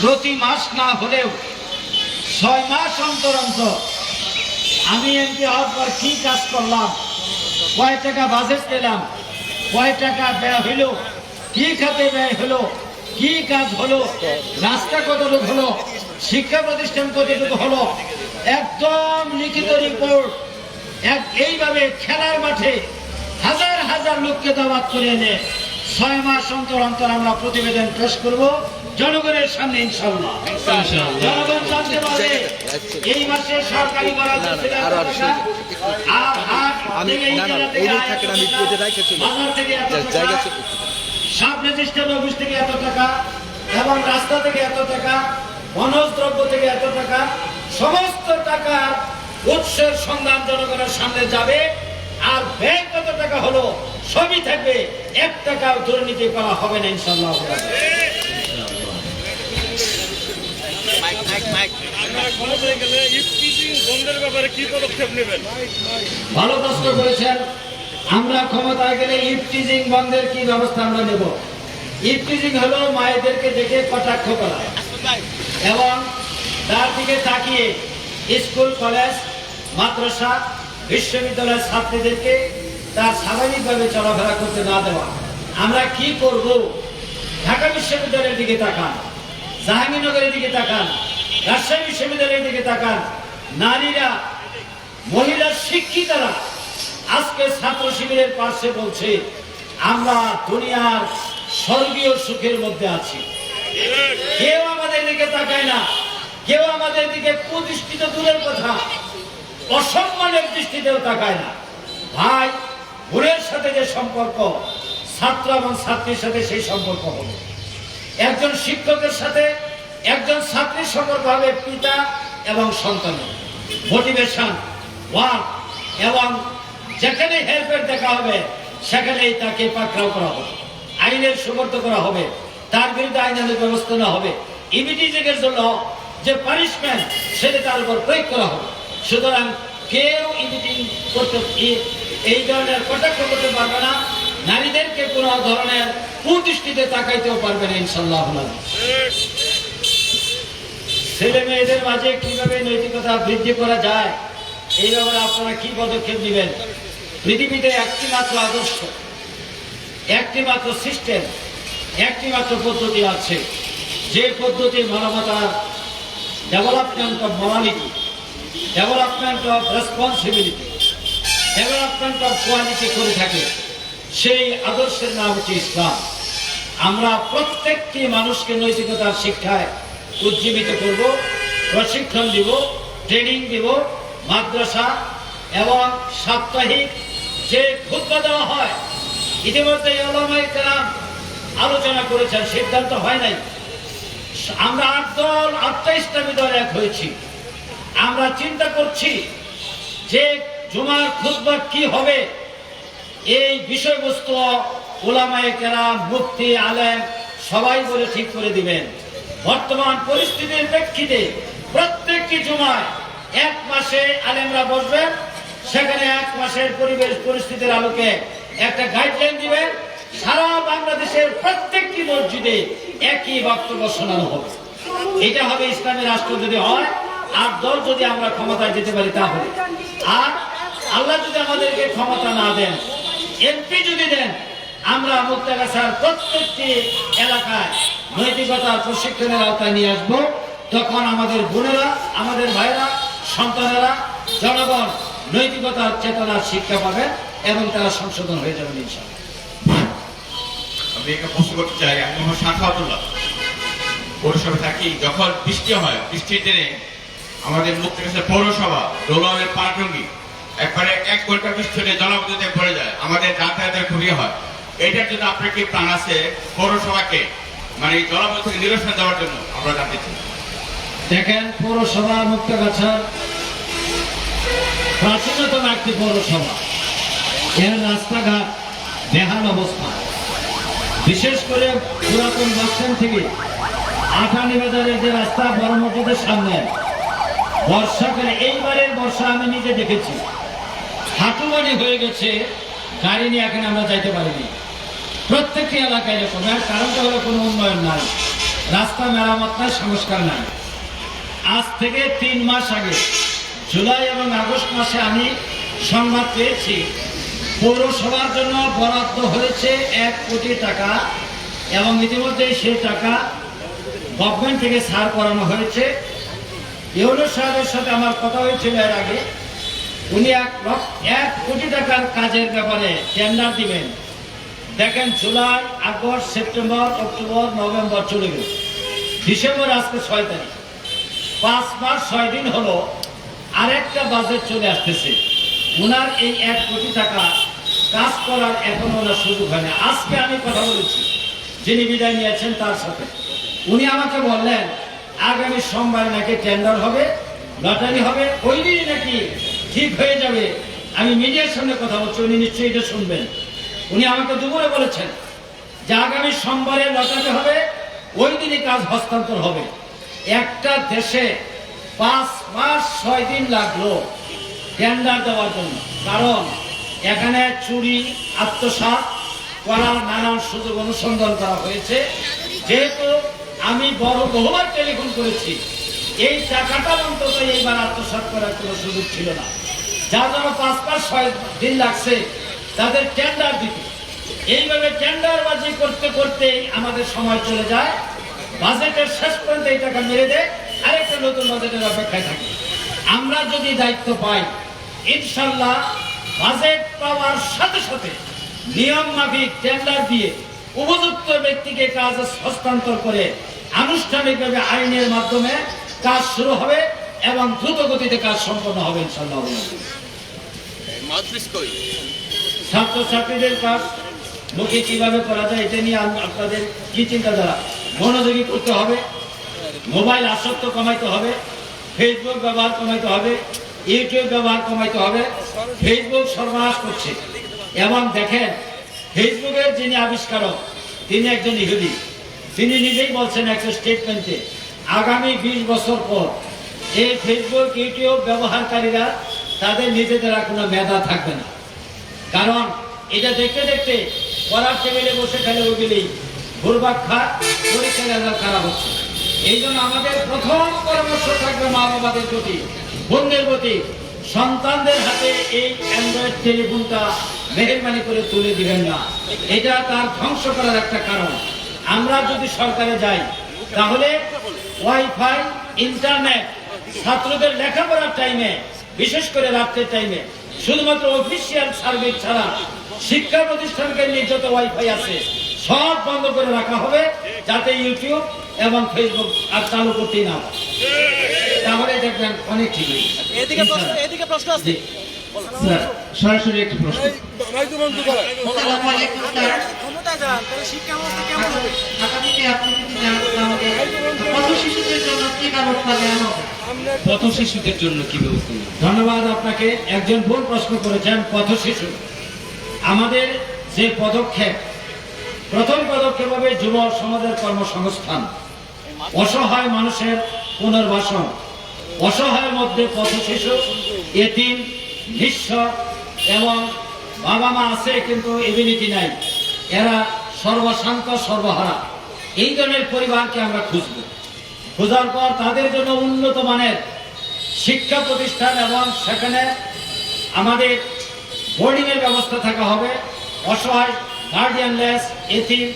প্রতি মাস না হলেও ছয় মাস অন্তর আমি এমপি হওয়ার পর কি কাজ করলাম? কয় টাকা বাজেট পেলাম? কয় টাকা ব্যয় হইল কি খাতে ব্যয় হলো? কি কাজ হলো? রাস্তা কতটুকু হলো? শিক্ষা প্রতিষ্ঠান কতটুকু হলো? একদম লিখিত রিপোর্ট এক এইভাবে খেলার মাঠে হাজার হাজার লোককে দাওয়াত করে এনে ছয় মাস অন্তর অন্তর আমরা প্রতিবেদন পেশ করব। জনগণের সামনে ইনশাল্লাহ জনগণ জানতে পারবে এই মাসে সরকারি বরাদ্দ আমি সাব রেজিস্ট্রার অফিস থেকে এত টাকা এবং রাস্তা থেকে এত টাকা বনজ দ্রব্য থেকে এত টাকা সমস্ত টাকার উৎসের সন্ধান জনগণের সামনে যাবে আর ব্যয় কত টাকা হলো সবই থাকবে। এক টাকাও দুর্নীতি করা হবে না ইনশাল্লাহ ভালো প্রশ্ন করেছেন। আমরা ক্ষমতায় গেলে ইফটিজিং বন্ধের কি ব্যবস্থা আমরা নেব? ইফটিজিং হলো মায়েদেরকে দেখে কটাক্ষ করা। এবং তার দিকে তাকিয়ে স্কুল, কলেজ, মাদ্রাসা, বিশ্ববিদ্যালয়ের ছাত্রীদেরকে তার স্বাভাবিকভাবে চলাফেরা করতে না দেওয়া। আমরা কি করব? ঢাকা বিশ্ববিদ্যালয়ের দিকে তাকান, জাহাঙ্গীরনগরের দিকে তাকান রাজশাহী বিশ্ববিদ্যালয়ের দিকে তাকান। নারীরা, মহিলা শিক্ষিতারা আজকে ছাত্র শিবিরের পাশে বলছে, আমরা দুনিয়ার স্বর্গীয় সুখের মধ্যে আছি। কেউ আমাদের দিকে তাকায় না। কেউ আমাদের দিকে প্রতিষ্ঠিত দূরের কথা, অসম্মানের দৃষ্টিতেও তাকায় না। ভাই, বোনের সাথে যে সম্পর্ক, ছাত্র এবং ছাত্রীর সাথে সেই সম্পর্ক হবে। একজন শিক্ষকের সাথে একজন ছাত্রীর সম্পর্ক হবে পিতা এবং সন্তানের মোটিভেশন ওয়ার্ক এবং যেখানে হেল্পের দেখা হবে, সেখানেই তাকে পাকড়াও করা হবে। আইনের সুবর্ত করা হবে। তার বিরুদ্ধে আইনের ব্যবস্থা নেওয়া হবে। ইমিটিজের জন্য যে পানিশমেন্ট সেটা তার উপর প্রয়োগ করা হবে। সুতরাং কেউ ইমিটিং করতে এই ধরনের কটাক্ষ করতে পারবে না। নারীদেরকে কোনো ধরনের কুদৃষ্টিতে তাকাইতেও পারবে না ইনশাল্লাহ ছেলে মেয়েদের মাঝে কীভাবে নৈতিকতা বৃদ্ধি করা যায়, এই ব্যাপারে আপনারা কি পদক্ষেপ নেবেন? পৃথিবীতে একটি মাত্র আদর্শ একটি মাত্র সিস্টেম একটি মাত্র পদ্ধতি আছে। যে পদ্ধতি মানবতার development of morality development of responsibility development of quality করে থাকে, সেই আদর্শের নাম হচ্ছে ইসলাম। আমরা প্রত্যেকটি মানুষকে নৈতিকতার শিক্ষায় উজ্জীবিত করব, প্রশিক্ষণ দিব ট্রেনিং দিব, মাদ্রাসা এবং সাপ্তাহিক যে খুদ্া দেওয়া হয়, ইতিমধ্যে আলোচনা করেছেন, সিদ্ধান্ত হয় নাই। আমরা আট দল আটটা ইসলামী দল এক হয়েছি। আমরা চিন্তা করছি যে জুমার খুতবা কি হবে? এই বিষয়বস্তু ওলামায়ে কেরাম, মুফতি, আলেম সবাই বলে ঠিক করে দিবেন। বর্তমান পরিস্থিতির প্রেক্ষিতে প্রত্যেকটি জুমায় এক মাসে আলেমরা বসবেন সেখানে এক মাসের পরিবেশ পরিস্থিতির আলোকে একটা গাইডলাইন দিবেন সারা বাংলাদেশের প্রত্যেকটি মসজিদে একই বক্তব্য শোনানো হবে। এটা হবে ইসলামী রাষ্ট্র যদি হয়, আর দল যদি আমরা ক্ষমতায় যেতে পারি তাহলে। আর আল্লাহ যদি আমাদেরকে ক্ষমতা না দেন এমপি যদি দেন আমরা মুক্তাগাছার প্রত্যেকটি এলাকায় নৈতিকতার প্রশিক্ষণের আওতায় নিয়ে আসব। তখন আমাদের বোনেরা, আমাদের ভাইরা সন্তানেরা, জনগণ নৈতিকতার চেতনার শিক্ষা পাবেন এবং তারা সংশোধন হয়ে ইনশাআল্লাহ। আমি একটা প্রশ্ন করতে চাই। আমি পৌরসভা থাকি। যখন বৃষ্টি হয়, বৃষ্টির দিনে আমাদের মুক্তিগাছা পৌরসভা দৌলমের পাটঙ্গি একবারে এক ঘণ্টা বৃষ্টি হলে জলাবদ্ধতায় ভরে যায়। আমাদের যাতায়াতের খুবই হয়। এটার জন্য আপনার কি প্ল্যান আছে পৌরসভাকে মানে জলাবদ্ধ নিরসন দেওয়ার জন্য আমরা জানতে চাই। দেখেন, পৌরসভা মুক্তগাছার প্রাচীনতম একটি পৌরসভা। এর রাস্তাঘাট বেহাল অবস্থা। বিশেষ করে পুরাতন বাসস্ট্যান্ড থেকে আঠানি বাজারের যে রাস্তা, বড় সামনে। বর্ষাকালে, এইবারের বর্ষা আমি নিজে দেখেছি। হাঁটুবানি হয়ে গেছে, গাড়ি নিয়ে এখন আমরা যাইতে পারিনি। প্রত্যেকটি এলাকায় এরকম এর কারণটা হলো কোনো উন্নয়ন নাই। রাস্তা মেরামত নাই, সংস্কার নাই। আজ থেকে তিন মাস আগে, জুলাই এবং আগস্ট মাসে আমি সংবাদ পেয়েছি, পৌরসভার জন্য বরাদ্দ হয়েছে এক কোটি টাকা এবং ইতিমধ্যে সেই টাকা গভর্নমেন্ট থেকে ছাড় করানো হয়েছে। ইউনুস সাহেবের সাথে আমার কথা হয়েছিল এর আগে। উনি এক এক কোটি টাকার কাজের ব্যাপারে টেন্ডার দিবেন। দেখেন, July, August, September, October, November চলে গেল। ডিসেম্বর আজকে ছয় তারিখ। পাঁচ মাস, ছয় দিন হলো আরেকটা বাজেট চলে আসতেছে। ওনার এই এক কোটি টাকা কাজ করার এখন ওনার সুযোগ হয়নি আজকে আমি কথা বলেছি, যিনি বিদায় নিয়েছেন তার সাথে। উনি আমাকে বললেন, আগামী সোমবার নাকি টেন্ডার হবে লটারি হবে, ওই দিনই নাকি ঠিক হয়ে যাবে। আমি মিডিয়ার সামনে কথা বলছি, উনি নিশ্চয়ই এটা শুনবেন। উনি আমাকে দুপুরে বলেছেন যে আগামী সোমবারে লটারি হবে, ওই দিনই কাজ হস্তান্তর হবে। একটা দেশে পাঁচ মাস ছয় দিন লাগল টেন্ডার দেওয়ার জন্য। কারণ এখানে চুরি, আত্মসাৎ করার নানান সুযোগ অনুসন্ধান করা হয়েছে। যেহেতু আমি বড় বহুবার টেলিফোন করেছি, এই টাকাটা অন্তত এইবার আত্মসাৎ করার কোনো সুযোগ ছিল না। যার জন্য পাঁচ পাঁচ ছয় দিন লাগছে। তাদের টেন্ডার দিতে। এইভাবে টেন্ডারবাজি করতে করতে আমাদের সময় চলে যায়। বাজেটের শেষ পর্যন্ত এই টাকা মেরে দেয়। আরেকটা নতুন বাজেটের অপেক্ষায় থাকে। আমরা যদি দায়িত্ব পাই, ইনশাল্লাহ বাজেট পাওয়ার সাথে সাথে নিয়ম মাফিক টেন্ডার দিয়ে উপযুক্ত ব্যক্তিকে কাজ হস্তান্তর করে আনুষ্ঠানিকভাবে আইনের মাধ্যমে কাজ শুরু হবে এবং দ্রুত গতিতে কাজ সম্পন্ন হবে ইনশাল্লাহ। ছাত্রছাত্রীদের কাজ মুখে কীভাবে করা যায় এটা নিয়ে আপনাদের কি চিন্তাধারা? মনোযোগী করতে হবে, মোবাইল আসক্ত কমাইতে হবে ফেসবুক ব্যবহার কমাইতে হবে ইউটিউব ব্যবহার কমাইতে হবে ফেসবুক সর্বনাশ করছে। এবং দেখেন ফেসবুকের যিনি আবিষ্কারক, তিনি একজন ইহুদি। তিনি নিজেই বলছেন একটা স্টেটমেন্টে আগামী বিশ বছর পর এই ফেসবুক ইউটিউব ব্যবহারকারীরা তাদের নিজেদের আর কোনো মেধা থাকবে না। কারণ এটা দেখতে দেখতে পড়ার টেবিলে বসে খেলে ওইগুলি ঘুরবাক খা পরীক্ষার রেজাল্ট খারাপ হচ্ছে। এই জন্য আমাদের প্রথম পরামর্শ থাকবে মা বাবাদের প্রতি, বোনদের প্রতি। সন্তানদের হাতে এই অ্যান্ড্রয়েড টেলিফোনটা মেহরবানি করে তুলে দিবেন না। এটা তার ধ্বংস করার একটা কারণ। আমরা যদি সরকারে যাই, তাহলে ওয়াইফাই, ইন্টারনেট, ছাত্রদের লেখাপড়ার টাইমে, বিশেষ করে রাত্রের টাইমে শুধুমাত্র অফিসিয়াল সার্ভিস ছাড়া শিক্ষা প্রতিষ্ঠানকে নিয়ে যত ওয়াইফাই আছে সব বন্ধ করে রাখা হবে যাতে ইউটিউব এবং ফেসবুক আর চালু করতেই না হয়। তাহলে দেখবেন অনেক ঠিক এদিকে প্রশ্ন আছে। সরাসরি একটি প্রশ্ন। যান? তাহলে শিক্ষা ব্যবস্থা কেমন হবে? পথ শিশুদের জন্য কি ব্যবস্থা ধন্যবাদ আপনাকে। একজন ভুল প্রশ্ন করেছেন পথ শিশু। আমাদের যে পদক্ষেপ প্রথম পদক্ষেপ হবে যুব সমাজের কর্মসংস্থান। অসহায় মানুষের পুনর্বাসন। অসহায়ের মধ্যে পথ শিশু এতিম নিঃস্ব এবং বাবা মা আছে কিন্তু এবিলিটি নাই। এরা সর্বশান্ত, সর্বহারা। এই ধরনের পরিবারকে আমরা খুঁজব। খোঁজার পর তাদের জন্য উন্নত মানের শিক্ষা প্রতিষ্ঠান এবং সেখানে আমাদের বোর্ডিংয়ের ব্যবস্থা থাকা হবে। অসহায় গার্ডিয়ানলেস এতিম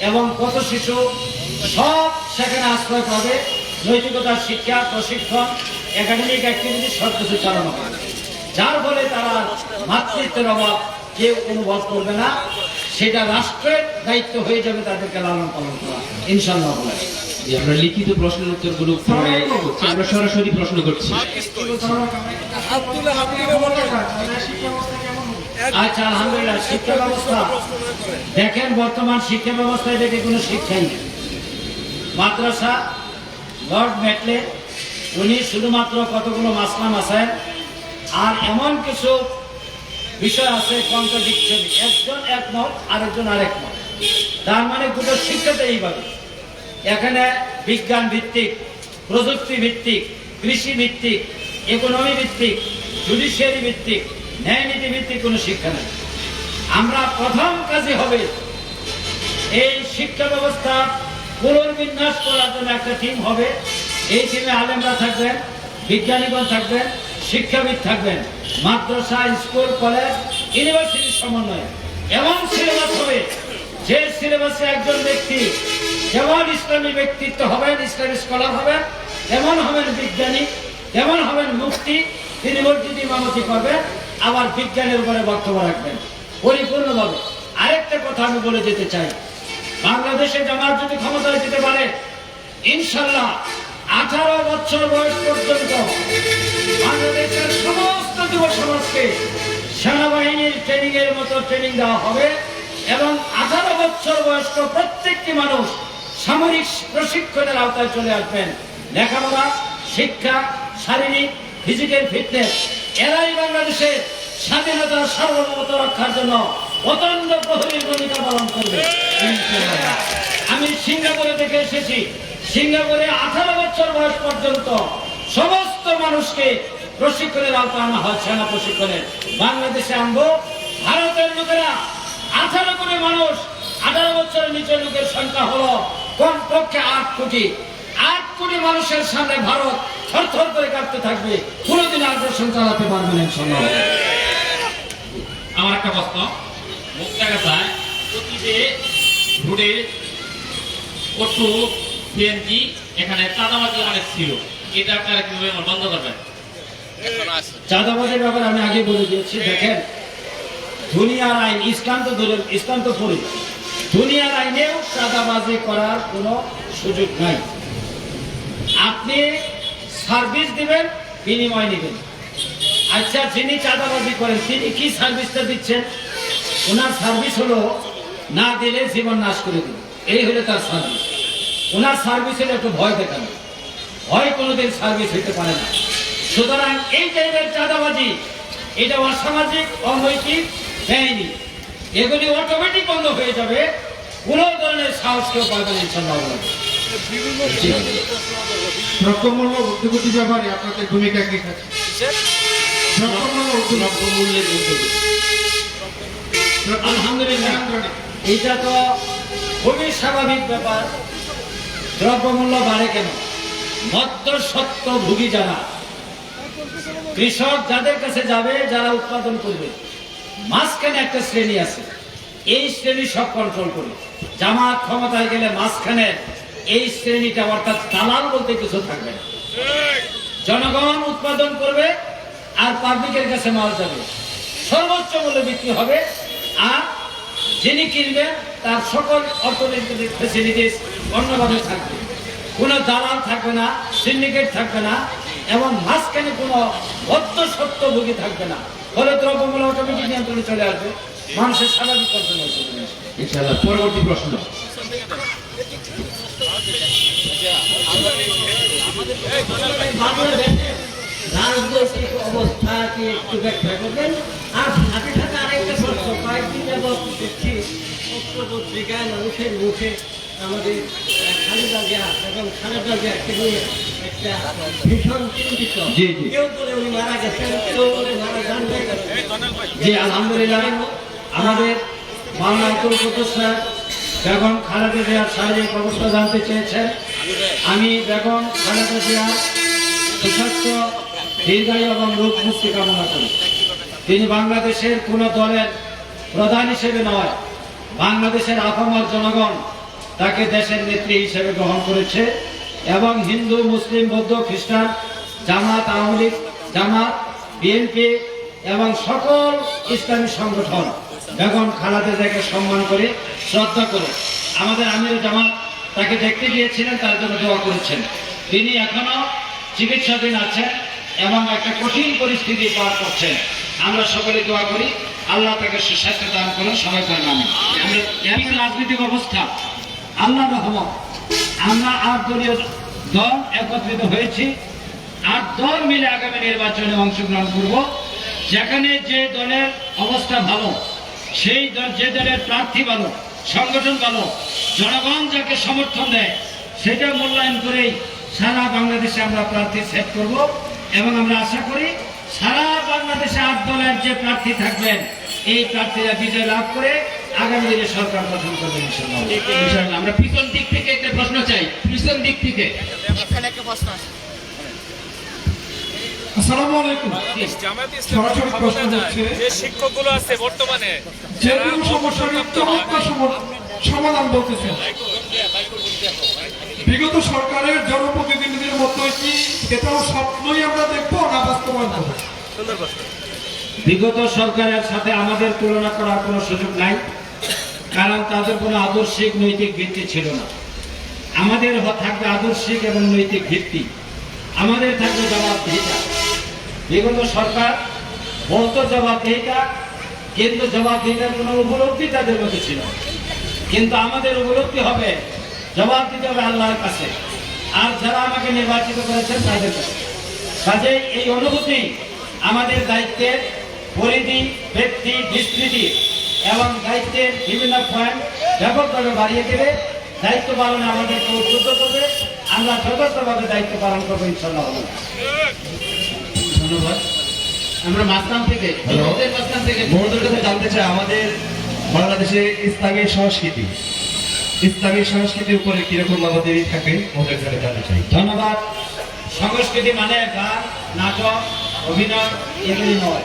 এবং পথ শিশু সব সেখানে আশ্রয় পাবে। নৈতিকতার শিক্ষা, প্রশিক্ষণ একাডেমিক অ্যাক্টিভিটি সব কিছু চালানো হবে। যার ফলে তারা মাতৃত্বের অভাব কেউ অনুভব করবে না সেটা রাষ্ট্রের দায়িত্ব হয়ে যাবে তাদেরকে লালন পালন করা। ইনশাল্লাহ আমরা লিখিত প্রশ্নের উত্তরগুলো আমরা সরাসরি প্রশ্ন করছি। আচ্ছা আলহামদুলিল্লাহ শিক্ষা ব্যবস্থা। দেখেন বর্তমান শিক্ষা ব্যবস্থায় দেখে কোনো শিক্ষাই নেই। মাদ্রাসা লর্ড মেটলে উনি শুধুমাত্র কতগুলো মাসলা মাসায় আর এমন কিছু বিষয় আছে কন্ট্রাডিকশন একজন একমত আরেকজন আরেকমত তার মানে দুটো শিক্ষাতে এইভাবে। এখানে বিজ্ঞান ভিত্তিক, প্রযুক্তি ভিত্তিক, কৃষি ভিত্তিক ইকোনমি ভিত্তিক জুডিশিয়ারি ভিত্তিক, ন্যায় নীতি ভিত্তিক কোনো শিক্ষা নেই। আমরা প্রথম কাজে হবে এই শিক্ষা ব্যবস্থা পুনর্বিন্যাস করার জন্য একটা টিম হবে। এই টিমে আলেমরা থাকবেন, বিজ্ঞানীগণ থাকবেন শিক্ষাবিদ থাকবেন। মাদ্রাসা, স্কুল, কলেজ ইউনিভার্সিটির সমন্বয়ে। এমন সিলেবাস হবে। যে সিলেবাসে একজন ব্যক্তি যেমন ইসলামী ব্যক্তিত্ব হবেন, ইসলামী স্কলার হবেন, তেমন হবেন বিজ্ঞানী, তেমন হবেন মুক্তি তিনি মসজিদ ইমামতি করবেন, আবার বিজ্ঞানের উপরে বক্তব্য রাখবেন। পরিপূর্ণভাবে। আরেকটা কথা আমি বলে যেতে চাই। বাংলাদেশে জামাত যদি ক্ষমতায় যেতে পারে ইনশাল্লাহ আঠারো বছর বয়স পর্যন্ত বাংলাদেশের সমস্ত যুব সমাজকে সেনাবাহিনীর ট্রেনিং এর মতো ট্রেনিং দেওয়া হবে এবং আঠারো বছর বয়স্ক প্রত্যেকটি মানুষ সামরিক প্রশিক্ষণের আওতায় চলে আসবেন। লেখাপড়া, শিক্ষা, শারীরিক ফিজিক্যাল ফিটনেস এরাই বাংলাদেশের স্বাধীনতা সার্বভৌমত্ব রক্ষার জন্য অত্যন্ত প্রহরীর ভূমিকা পালন করবে। আমি সিঙ্গাপুরে দেখে এসেছি। সিঙ্গাপুরে আঠারো বছর বয়স পর্যন্ত মানুষকে প্রশিক্ষণের আওতায় আনা হয় সেনা প্রশিক্ষণের। বাংলাদেশে আনব ভারতের লোকেরা। আঠারো কোটি মানুষ, আঠারো বছরের নিচের লোকের সংখ্যা হলো কমপক্ষে আট কোটি। আট কোটি মানুষের সামনে ভারত থরথর করে কাঁপতে থাকবে। কোনোদিন আগ্রাসন চালাতে পারবে না ইনশাআল্লাহ। আমার একটা প্রশ্ন। মুক্তাগাছায় অতীতে ঘুরে কটু সিএনজি এখানে চাঁদাবাজি অনেক ছিল? এটা আপনারা কীভাবে বন্ধ করবেন? চাঁদাবাজের ব্যাপারে আমি আগে বলে দিয়েছি দেখেন দুনিয়ার আইন ইসলাম তো ধরে ইসলাম তো পড়ি দুনিয়ার আইনেও চাঁদাবাজি করার কোনো সুযোগ নাই। আপনি সার্ভিস দিবেন বিনিময় নেবেন। আচ্ছা যিনি চাঁদাবাজি করেন তিনি কি সার্ভিসটা দিচ্ছেন? ওনার সার্ভিস হলো না দিলে জীবন নাশ করে দিন এই হলো তার সার্ভিস। ওনার সার্ভিস হলো একটু ভয় দেখানো। ভয় কোনোদিন সার্ভিস হইতে পারে না। সুতরাং এই টাইপের চাঁদাবাজি এটা অসামাজিক অনৈতিক বেআইনি। এগুলি অটোমেটিক বন্ধ হয়ে যাবে। কোন ধরনের সাহস কেউ পাবে না ইনশাল্লাহ দ্রব্যমূল্য ব্যাপারে আপনাদের ভূমিকা কি? থাকে দ্রব্যমূল্যের। আলহামদুলিল্লাহ এটা তো খুবই স্বাভাবিক ব্যাপার। দ্রব্যমূল্য বাড়ে কেন? মধ্য সত্য ভুগি যারা। কৃষক যাদের কাছে যাবে, যারা উৎপাদন করবে, মাঝখানে একটা শ্রেণি আছে। এই শ্রেণি সব কন্ট্রোল করবে জামাত ক্ষমতায় গেলে মাঝখানে এই শ্রেণীটা অর্থাৎ দালাল বলতে কিছু থাকবে না। জনগণ উৎপাদন করবে আর পাবলিকের কাছে মাল যাবে। সর্বোচ্চ মূল্যে বিক্রি হবে আর যিনি কিনবেন তার সকল অর্থনৈতিক ফেসিলিটিস অন্যভাবে থাকবে। কোনো দালাল থাকবে না সিন্ডিকেট থাকবে না এবং মাঝখানে কোনো অর্থ সত্যভোগী থাকবে না। ফলে দ্রব্যমূল্য অটোমেটিক নিয়ন্ত্রণে চলে আসবে। মানুষের স্বাভাবিক অর্জন ইনশাআল্লাহ পরবর্তী প্রশ্ন। রাজনৈতিক অবস্থাকে একটু ব্যাখ্যা করবেন? আর সাথে সাথে আরেকটা প্রশ্ন কয়েকদিন দেখছি মানুষের মুখে আমাদের খালেদা জিয়া এবং খালেদা জিয়াকে নিয়ে একটা ভীষণ চিন্তিত। জি, জি। কেউ বলে উনি মারা গেছেন কেউ বলে মারা যান জি আলহামদুলিল্লাহ আমাদের আব্দুল কুদ্দুস সাহেব বেগম খালেদা জিয়ার শারীরিক অবস্থা জানতে চেয়েছেন। আমি বেগম খালেদা জিয়ার সুস্বাস্থ্য দীর্ঘায়ু এবং রোগ মুক্তি কামনা করি। তিনি বাংলাদেশের কোন দলের প্রধান হিসেবে নয় বাংলাদেশের আপামর জনগণ। তাকে দেশের নেত্রী হিসেবে গ্রহণ করেছে এবং হিন্দু মুসলিম বৌদ্ধ খ্রিস্টান জামাত আওয়ামী লীগ জামাত বিএনপি এবং সকল ইসলামী সংগঠন বেগম খালাদা জিয়াকে সম্মান করে শ্রদ্ধা করে আমাদের আমির জামাত তাকে দেখতে গিয়েছিলেন তার জন্য দোয়া করেছেন। তিনি এখনও চিকিৎসাধীন আছেন এবং একটা কঠিন পরিস্থিতি পার করছেন। আমরা সকলে দোয়া করি আল্লাহ তাকে সুস্বাস্থ্য দান করুন সবাই এমন রাজনৈতিক অবস্থা আল্লাহ রহমত। আমরা আট দলীয় দল একত্রিত হয়েছি। আট দল মিলে আগামী নির্বাচনে অংশগ্রহণ করব। যেখানে যে দলের অবস্থা ভালো, সেই দল, যে দলের প্রার্থী ভালো, সংগঠন ভালো, জনগণ যাকে সমর্থন দেয়, সেটা মূল্যায়ন করেই সারা বাংলাদেশে আমরা প্রার্থী সেট করব এবং আমরা আশা করি সারা বাংলাদেশে আট দলের যে প্রার্থী থাকবেন, এই প্রার্থীরা বিজয় লাভ করে আগামী দিনে সরকার গঠন করবে ইনশাল্লাহ আমরা পিছন দিক থেকে একটা প্রশ্ন চাই। পিছন দিক থেকে। এখানে একটা প্রশ্ন আছে। আসসালামু আলাইকুম। সরাসরি প্রশ্ন হচ্ছে যে শিক্ষকগুলো আছে বর্তমানে যে কোনো সমস্যার চমৎকার সমাধান বলতেছেন বিগত সরকারের জনপ্রতিনিধিদের মতো কি এটাও স্বপ্নই আমরা দেখব না বাস্তবায়ন করব? বিগত সরকারের সাথে আমাদের তুলনা করার কোনো সুযোগ নাই। কারণ তাদের কোনো আদর্শিক নৈতিক ভিত্তি ছিল না। আমাদের থাকবে আদর্শিক এবং নৈতিক ভিত্তি। আমাদের থাকবে জবাবদিহিতা। বিগত সরকার বলতো জবাবদিহিতা, কিন্তু জবাবদিহিতার কোনো উপলব্ধি তাদের মধ্যে ছিল কিন্তু আমাদের উপলব্ধি হবে জবাব দিতে হবে আল্লাহর কাছে। আর যারা আমাকে নির্বাচিত করেছেন তাদের কাছে। কাজেই এই অনুভূতি আমাদের দায়িত্বের পরিধি, ব্যক্তি, বিস্তৃতি এবং দায়িত্বের বিভিন্ন পয়েন্ট ব্যাপকভাবে বাড়িয়ে দেবে। দায়িত্ব পালনে আমাদেরকে উদ্বুদ্ধ করবে। আমরা যথার্থভাবে দায়িত্ব পালন করব ইনশাল্লাহ। ধন্যবাদ। আমরা মাঝখান থেকে মাঝখান থেকে বড়দের কাছে জানতে চাই আমাদের বাংলাদেশে ইসলামী সংস্কৃতি ইসলামী সংস্কৃতির উপরে কীরকম আমাদের থাকে ওদের কাছে জানতে চাই। ধন্যবাদ। সংস্কৃতি মানে গান নাটক অভিনয় এগুলি নয়।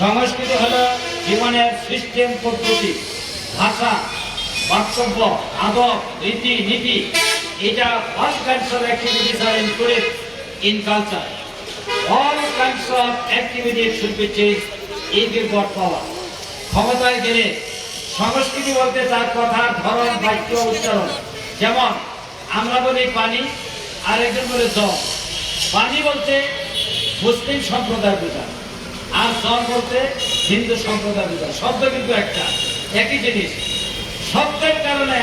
সংস্কৃতি হলো জীবনের সিস্টেম পদ্ধতি ভাষা বক্তব্য আদব, রীতি, নীতি, এটা all kinds of activities are included in culture all kinds of activities should be change if you got power ক্ষমতায় গেলে সংস্কৃতি বলতে তার কথার ধরন, বাক্য, উচ্চারণ। যেমন, আমরা বলি পানি আর একজন বলে জল। পানি বলতে মুসলিম সম্প্রদায় বোঝায় আর জল বলতে হিন্দু সম্প্রদায় শব্দ কিন্তু একটা, একই জিনিস। শব্দের কারণে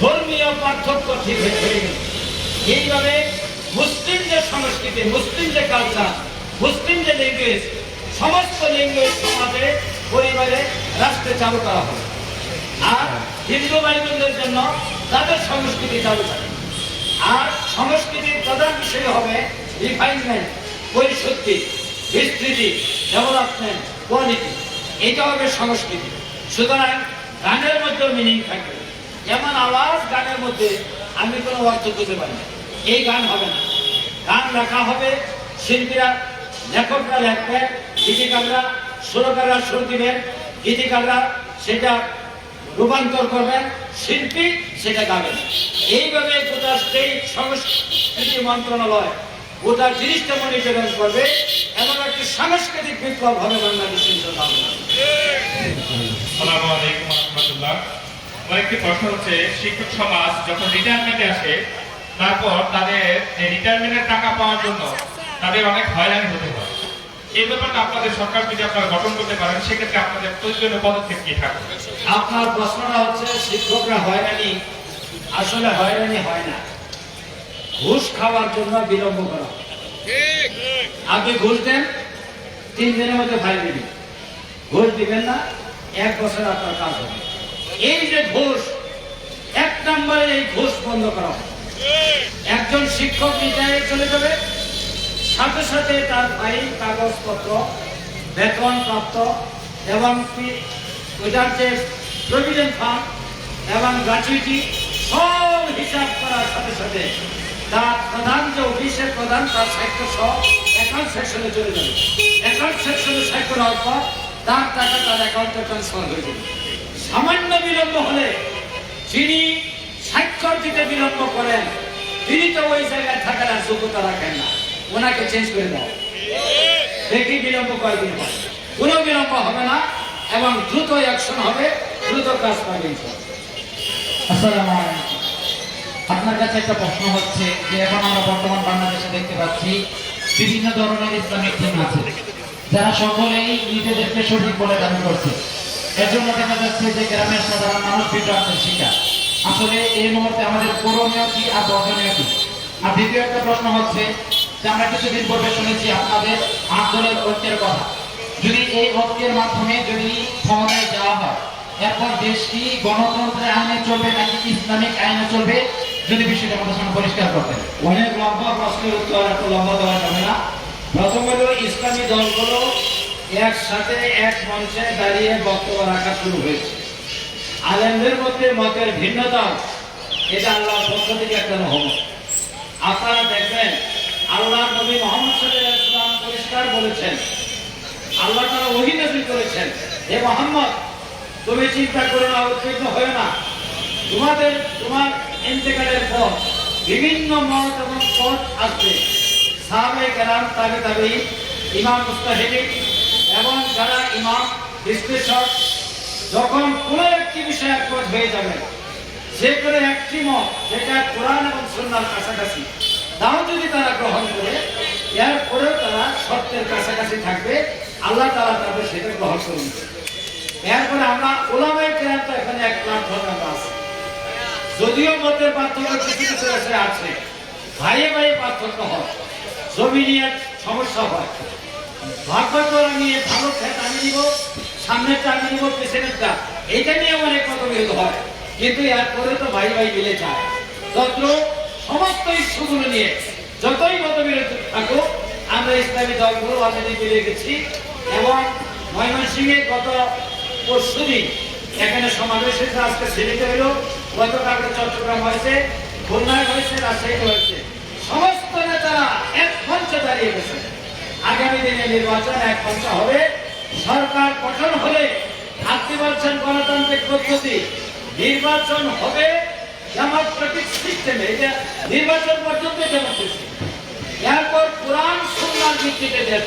ধর্মীয় পার্থক্য ঠিক হয়ে হয়ে গেল। এইভাবে মুসলিম যে সংস্কৃতি, মুসলিম যে কালচার মুসলিম যে ল্যাঙ্গুয়েজ সমস্ত ল্যাঙ্গুয়েজ সমাজে পরিবারে রাষ্ট্রে চালু করা হবে আর হিন্দু ভাই জন্য তাদের সংস্কৃতি চালু থাকে আর সংস্কৃতির প্রধান বিষয় হবে রিফাইনমেন্ট পরিশুদ্ধি। বিস্তৃতি ডেভেলপমেন্ট কোয়ালিটি, এটা হবে সংস্কৃতি। সুতরাং গানের মধ্যে মিনিং থাকবে যেমন আওয়াজ, গানের মধ্যে আমি কোনো অর্থ খুঁজে পারি। এই গান হবে না। গান লেখা হবে, শিল্পীরা, লেখকরা লেখবেন গীতিকাররা, সুরকাররা সুর দিবেন গীতিকাররা সেটা রূপান্তর করবেন শিল্পী সেটা গাবেন এইভাবে গোটা স্টেট সংস্কৃতি মন্ত্রণালয় গোটা জিনিসটা মনিটরিং করবে এমন একটি সাংস্কৃতিক বিপ্লব হবে বাংলাদেশ ইনশাআল্লাহ। আসসালামু আলাইকুম রহমতুল্লাহ। আমার একটি প্রশ্ন হচ্ছে শিক্ষক সমাজ যখন রিটায়ারমেন্টে আসে তারপর তাদের রিটায়ারমেন্টের টাকা পাওয়ার জন্য তাদের অনেক হয়রানি হতে হয়। এই ব্যাপারটা আপনাদের সরকার যদি আপনারা গঠন করতে পারেন সেক্ষেত্রে আপনাদের প্রয়োজনীয় পদক্ষেপ কি থাকবে? আপনার প্রশ্নটা হচ্ছে শিক্ষকরা হয়রানি আসলে হয়রানি হয় না। ঘুষ খাওয়ার জন্য বিলম্ব করা। আপনি ঘুষ দেন, তিন দিনের মধ্যে ফাইল দিবেন। ঘুষ দিবেন না, এক বছর আপনার কাজ হবে। এই যে ঘুষ, এক নম্বরে এই ঘুষ বন্ধ করা একজন শিক্ষক রিটায়ারে চলে যাবে, সাথে সাথে তার ফাইল, কাগজপত্র, বেতন প্রাপ্ত এবং ওইটার যে প্রভিডেন্ট ফান্ড এবং গ্রাচুইটি, সব হিসাব করার সাথে সাথে তার প্রধান যে অফিসের প্রধান, তার সাহিত্য সহ অ্যাকাউন্ট সেকশনে চলে যাবে। অ্যাকাউন্ট সেকশনে সাহিত্য হওয়ার পর তার টাকা তার অ্যাকাউন্টে ট্রান্সফার হয়ে যাবে। সামান্য বিলম্ব হলে যিনি স্বাক্ষর দিতে বিলম্ব করেন, তিনি তো ওই জায়গায় থাকার আর যোগ্যতা রাখেন না। ওনাকে চেঞ্জ করে দাও। দেখি বিলম্ব কয়েকদিন হয়। কোনো বিলম্ব হবে না এবং দ্রুত অ্যাকশন হবে, দ্রুত কাজ পাবে। আসসালামু আলাইকুম। আপনার কাছে একটা প্রশ্ন হচ্ছে যে এখন আমরা বর্তমান বাংলাদেশে দেখতে পাচ্ছি বিভিন্ন ধরনের ইসলামিক টিম আছে। যারা সকলেই নিজেদেরকে সঠিক বলে দাবি করছে। এর জন্য দেখা যাচ্ছে যে গ্রামের সাধারণ মানুষ বিভ্রান্তের শিকার। আসলে এই মুহূর্তে আমাদের করণীয় কি আর বর্জনীয় কি? আর দ্বিতীয় একটা প্রশ্ন হচ্ছে যে আমরা কিছুদিন পূর্বে শুনেছি আপনাদের আন্দোলন ঐক্যের কথা। যদি এই ঐক্যের মাধ্যমে যদি ক্ষমতায় যাওয়া হয়, এরপর দেশ কি গণতন্ত্রের আইনে চলবে নাকি ইসলামিক আইনে চলবে? যদি বিষয়টা আমাদের সামনে পরিষ্কার করতেন অনেক লম্বা প্রশ্নের উত্তর এত লম্বা দেওয়া যাবে না। প্রথম হলো, ইসলামী দলগুলো একসাথে এক মঞ্চে দাঁড়িয়ে বক্তব্য রাখা শুরু হয়েছে। আলেমদের মধ্যে মতের ভিন্নতা, এটা আল্লাহর পক্ষ থেকে একটা রহমত। আপনারা দেখবেন আল্লাহ নবী মোহাম্মদ আলাইহি পরিষ্কার বলেছেন, আল্লাহ তারা নাজিল করেছেন, হে মোহাম্মদ, তুমি চিন্তা করো না উদ্বিগ্ন হয়ে না। তোমাদের, তোমার ইন্তেকালের পর বিভিন্ন মত এবং পথ আসবে। সাহাবে কেরাম, তাবে তাবে, ইমাম মুস্তাহিদিক এবং যারা ইমাম, বিশ্লেষক, যখন কোনো একটি বিষয় একমত হয়ে যাবে যে করে একটি মত, যেটা কোরআন এবং সন্ন্যার কাছাকাছি। তাও যদি তারা গ্রহণ করে, এর এরপরেও তারা সত্যের কাছাকাছি থাকবে, আল্লাহ তারা তাদের সেটা গ্রহণ করুন। এরপরে আমরা ওলামায় কেরাম তো এখানে এক লাখ ধর্মের আছে। যদিও মতের পার্থক্য কিছু কিছু বিষয়ে আছে, ভাইয়ে ভাইয়ে পার্থক্য হয়। জমি নিয়ে সমস্যা হয়। করা নিয়ে ভালো ক্ষেত আমি নিব সামনেরটা আমি নিব পেছনেরটা এটা নিয়ে আমার অনেক মতবিরোধ হয়। কিন্তু এরপরে তো ভাই ভাই মিলে যায়। তত্র সমস্ত ইস্যুগুলো নিয়ে যতই মতবিরোধ থাকুক, আমরা ইসলামী দলগুলো অলরেডি মিলে গেছি। এবং ময়মনসিংহে গত পরশুদিন এখানে সমাবেশ হয়েছে, আজকে সিলেটে হলো, গতকালকে চট্টগ্রাম হয়েছে, খুলনায় হয়েছে, রাজশাহীতে হয়েছে। সমস্ত নেতারা এক মঞ্চে দাঁড়িয়ে গেছে আগামী দিনে নির্বাচন এক মঞ্চ হবে। সরকার গঠন হলে আপনি বলছেন গণতান্ত্রিক পদ্ধতি। নির্বাচন হবে ডেমোক্রেটিক সিস্টেমে, এটা নির্বাচন পর্যন্ত ডেমোক্রেসি। এরপর কোরআন, সুন্নার ভিত্তিতে দেশ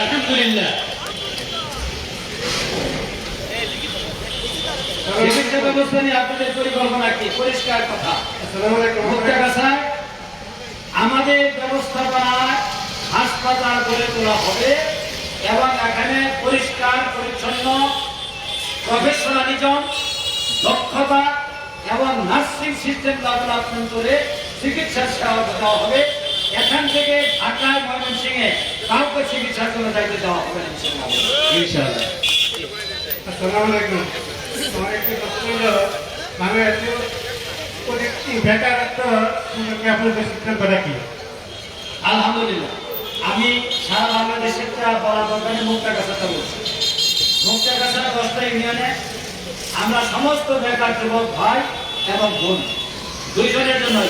আলহামদুলিল্লাহ। চিকিৎসা ব্যবস্থা নিয়ে আপনাদের পরিকল্পনা কি? পরিষ্কার কথা। মুক্তাগাছায় আমাদের ব্যবস্থাপনায় হাসপাতাল গড়ে তোলা হবে এবং এখানে পরিষ্কার পরিচ্ছন্ন প্রফেশনালিজম দক্ষতা এবং নার্সিং সিস্টেম ডেভেলপমেন্ট করে চিকিৎসা সেবা দেওয়া হবে। এখান থেকে ঢাকায় ময়মনসিংহে কাউকে চিকিৎসার জন্য দায়িত্ব দেওয়া হবে ইনশাআল্লাহ। আসসালামু আলাইকুম আলহামদুলিল্লাহ। আমি আমরা সমস্ত বেকার যুবক, ভাই এবং বোন দুইজনের জন্যই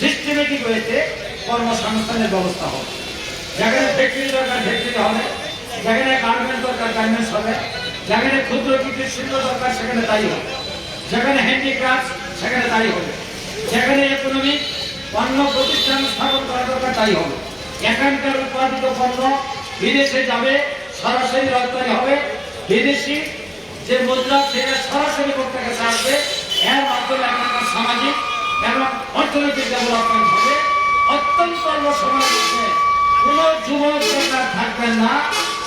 সিস্টেমেটিক ওয়েতে কর্মসংস্থানের ব্যবস্থা হবে। যেখানে ফ্যাক্টরি দরকার ফ্যাক্টরি হবে। যেখানে গার্মেন্টস দরকার গার্মেন্টস হবে। যেখানে ক্ষুদ্র কুটির শিল্প দরকার সেখানে তাই হবে। যেখানে হ্যান্ডিক্রাফট সেখানে তাই হবে। যেখানে ইকোনমিক পণ্য প্রতিষ্ঠান স্থাপন করা দরকার তাই হবে। এখানকার উৎপাদিত পণ্য বিদেশে যাবে, সরাসরি রপ্তানি হবে। বিদেশি যে মুদ্রা, সেটা সরাসরি করতে কাছে আসবে, এর মাধ্যমে এখানকার সামাজিক এবং অর্থনৈতিক ডেভেলপমেন্ট হবে। অত্যন্ত অল্প কোনো যুবক বেকার থাকবেন না।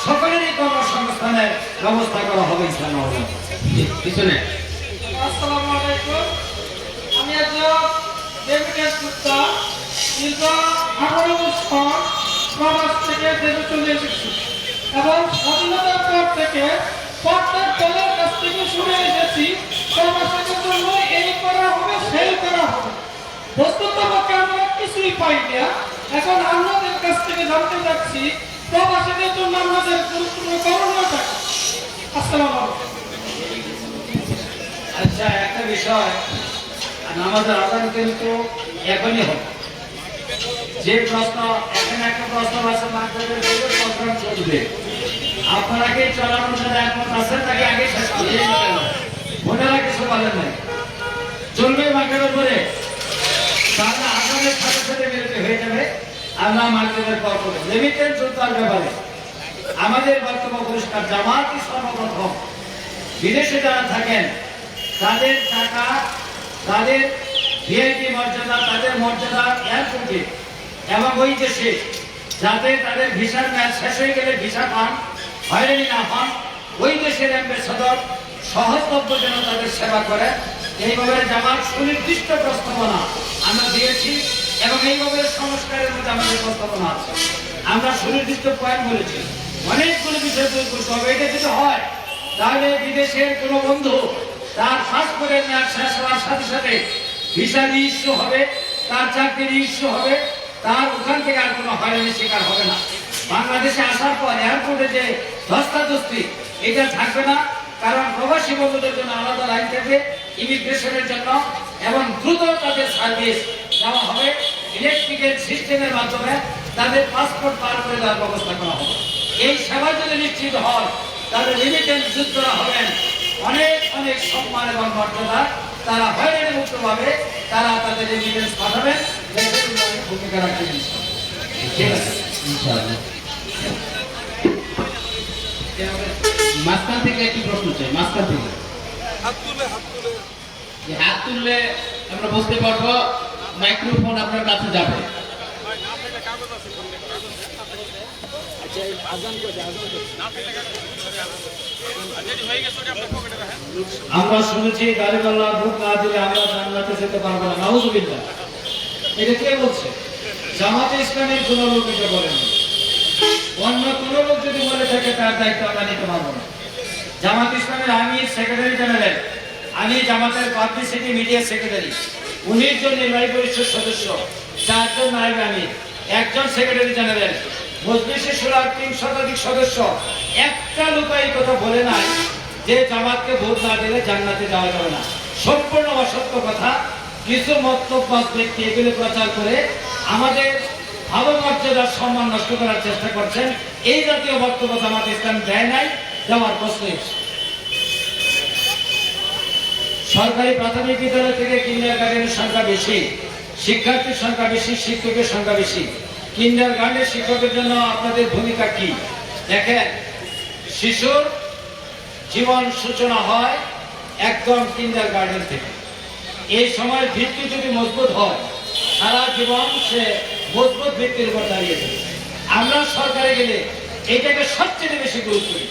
সকলেরই কর্মসংস্থানের ব্যবস্থা করা হবে ইসলাম পিছনে। আসসালামু আলাইকুম। আমি একজন দেবকেশ গুপ্তা দীর্ঘ আঠারো বছর প্রবাস থেকে দেশে চলে এসেছি এবং স্বাধীনতার পর থেকে প্রত্যেক দলের কাছ থেকে শুনে এসেছি প্রবাসীদের জন্য এই করা হবে সেই করা হবে। বস্তুত আমরা কিছুই পাই না। এখন আপনাদের কাছ থেকে জানতে চাচ্ছি প্রবাসীদের জন্য আমাদের আচ্ছা একটা বিষয়। নামাজের আদান কিন্তু এখনই হবে। যে প্রশ্ন, এখানে একটা প্রশ্ন আছে মাধ্যমের প্রোগ্রাম চলবে। আপনারা চলানোর সাথে একমত আছেন নাকি আগে শেষ করে মনেরা কিছু বলেন নাই। চলবে মার্কেটের পরে তাহলে আগামের সাথে সাথে হয়ে যাবে। আমরা মার্কেটের পর করে লিমিটেড চলতার ব্যাপারে আমাদের বক্তব্য পরিষ্কার জামাতই সর্বপ্রথম। বিদেশে যারা থাকেন, তাদের টাকা, তাদের ভিআইপি মর্যাদা, তাদের মর্যাদা এয়ারপোর্টে এবং ওই দেশে যাতে তাদের ভিসার ম্যাচ শেষ হয়ে গেলে ভিসা পান, হয়রানি না হন, ওই দেশের অ্যাম্বাসাদর সহজলভ্য যেন তাদের সেবা করে, এইভাবে জামার সুনির্দিষ্ট প্রস্তাবনা আমরা দিয়েছি। এবং এইভাবে সংস্কারের মধ্যে আমাদের প্রস্তাবনা আছে। আমরা সুনির্দিষ্ট পয়েন্ট বলেছি। অনেকগুলো বিষয় তৈরি করতে হবে। এটা যদি হয়, তাহলে বিদেশের কোনো বন্ধু তার পাসপোর্টের মেয়াদ শেষ হওয়ার সাথে সাথে ভিসা ইস্যু হবে, তার চাকরি ইস্যু হবে, তার ওখান থেকে আর কোনো হয়রানির শিকার হবে না। বাংলাদেশে আসার পর এয়ারপোর্টে যে ধস্তাধস্তি, এটা থাকবে না। কারণ প্রবাসী বন্ধুদের জন্য আলাদা লাইন থাকবে। ইমিগ্রেশনের জন্য এবং দ্রুত তাদের সার্ভিস দেওয়া হবে। ইলেকট্রিক্যাল সিস্টেমের মাধ্যমে তাদের পাসপোর্ট পার করে দেওয়ার ব্যবস্থা করা হবে। এই সেবা যদি নিশ্চিত হয় তাহলে রিমিটেন্স যুদ্ধরা হবেন। অনেক অনেক সম্মান এবং মর্যাদা তারা হয়রানি মুক্ত পাবে। তারা তাদের রিমিটেন্স পাঠাবেন। দেশের উন্নয়নে ভূমিকা রাখবেন ইনশাআল্লাহ। ঠিক আছে ইনশাআল্লাহ মাঝখান থেকে একটি প্রশ্ন চাই মাঝখান থেকে। যে হাত তুললে আমরা বুঝতে পারব মাইক্রোফোন আপনার কাছে যাবে। আমরা শুনেছি গাড়িওয়ালা ভোট না দিলে আমরা জান্নাতে যেতে পারব না। এটা কে বলছে? জামাতে ইসলামের কোন লোক এটা বলেন অন্য কোন লোক যদি বলে থাকে, তার দায়িত্ব আমরা নিতে পারব না। জামাত ইসলামের আমি সেক্রেটারি জেনারেল আমি জামাতের পাবলিসিটি মিডিয়া সেক্রেটারি। উনিশ জন নির্বাহী পরিষদ সদস্য চারজন নায়ক আমি একজন সেক্রেটারি জেনারেল। মজলিসে সুরার তিন শতাধিক সদস্য। একটা লোক এই কথা বলে নাই যে জামাতকে ভোট না দিলে জান্নাতে যাওয়া যাবে না। সম্পূর্ণ অসত্য কথা। কিছু মতলবাদ ব্যক্তি এগুলো প্রচার করে আমাদের ভাবমর্যাদার সম্মান নষ্ট করার চেষ্টা করছেন। এই জাতীয় বক্তব্য জামাত ইসলাম দেয় নাই, দেওয়ার প্রশ্নই আসে। সরকারি প্রাথমিক বিদ্যালয় থেকে কিন্ডার গার্ডেনের সংখ্যা বেশি, শিক্ষার্থীর সংখ্যা বেশি, শিক্ষকের সংখ্যা বেশি। কিন্ডার গার্ডেন শিক্ষকের জন্য আপনাদের ভূমিকা কি? দেখেন, শিশুর জীবন সূচনা হয় একদম কিন্ডার গার্ডেন থেকে। এই সময় ভিত্তি যদি মজবুত হয়, সারা জীবন সে মজবুত ভিত্তির উপর দাঁড়িয়ে যাবে। আমরা সরকারে গেলে এটাকে সবচেয়ে বেশি গুরুত্ব দিই।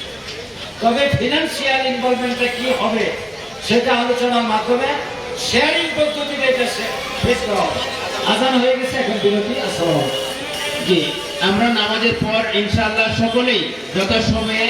তবে ফিনান্সিয়াল ইনভলভমেন্টটা কি হবে? সেটা আলোচনার মাধ্যমে শেয়ারিং পদ্ধতি এটা আসান আজান হয়ে গেছে, এখন বিরতি, আসসালাম জি, আমরা নামাজের পর ইনশাআল্লাহ সকলেই যথাসময়ে